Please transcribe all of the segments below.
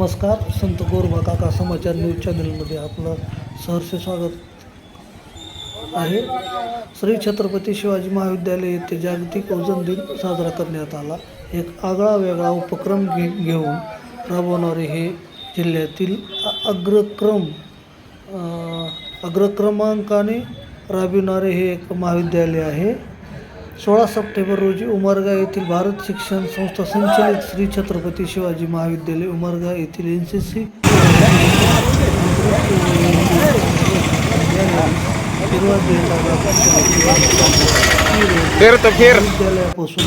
नमस्कार संत गोरबा काका समाचार न्यूज चॅनलमध्ये आपलं सहर्ष स्वागत आहे. श्री छत्रपती शिवाजी महाविद्यालय येथे जागतिक ओजन दिन साजरा करण्यात आला. एक आगळा वेगळा उपक्रम घे घेऊन राबवणारे हे जिल्ह्यातील अग्रक्रम अग्रक्रमांकाने राबविणारे हे एक महाविद्यालय आहे. सोळा सप्टेंबर रोजी उमरगा येथील भारत शिक्षण संस्था संचलित श्री छत्रपती शिवाजी महाविद्यालय उमरगा येथील एन सी सी विद्यालयापासून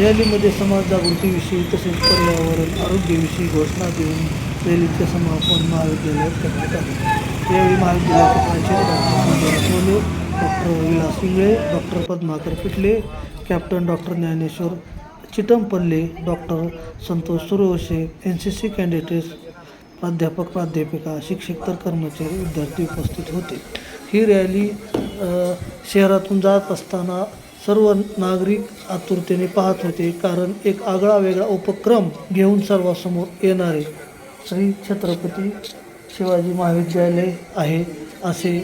रॅलीमध्ये समाज जागृतीविषयी तसेच पर्यावरण आरोग्याविषयी घोषणा देऊन रॅलीचे समापन महाविद्यालयात करण्यात आले. यावेळी महाविद्यालयाचे प्राचार्य doctor Vilas Ingle doctor Padmakar Pitle captain doctor Dnyaneshwar Chitampalle doctor Santosh Suravshe N C C candidates प्राध्यापक प्राध्यापिका शिक्षक तर कर्मचारी विद्यार्थी उपस्थित होते. ही रॅली शहरातून जात असताना सर्व नागरिक आतुरतेने पाहत होते कारण एक आगळा वेगळा उपक्रम घेऊन सर्वांसमोर येणारे श्री छत्रपती शिवाजी महाविद्यालय आहे असे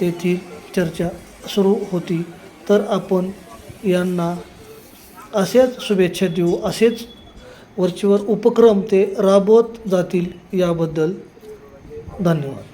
तेथील चर्चा सुरू होती. तर आपण यांना असेच शुभेच्छा देऊ असेच वरचीवर उपक्रम ते राबवत जातील याबद्दल धन्यवाद.